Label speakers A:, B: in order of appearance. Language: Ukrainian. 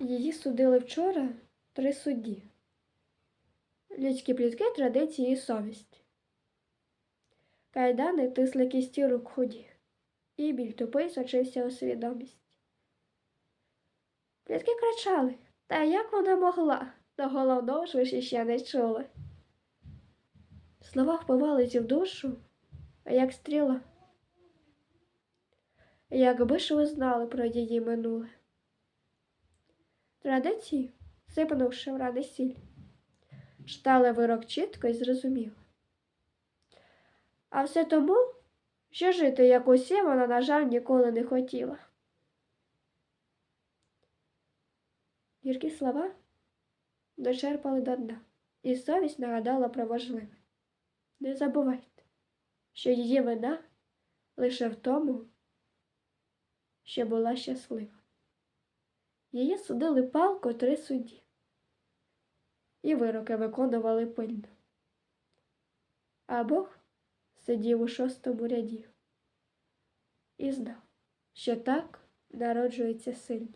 A: Її судили вчора три судді. Людські плітки, традиції і совість. Кайдани тисли кісті рук худі, і біль тупий сочився у свідомість. Плітки кричали, та як вона могла, до головного ж ви ж іще не чули. Слова впивалися в душу, як стріла. Якби ж ви знали про її минуле. Традиції, сипнувши в рани сіль, читали вирок чітко і зрозуміло. А все тому, що жити, як усі, вона, на жаль, ніколи не хотіла. Гіркі слова дочерпали до дна, і совість нагадала про важливе. Не забувайте, що її вина лише в тому, що була щаслива. Її судили палко три судді, і вироки виконували пильно. А Бог сидів у шостому ряді і знав, що так народжуються сильні.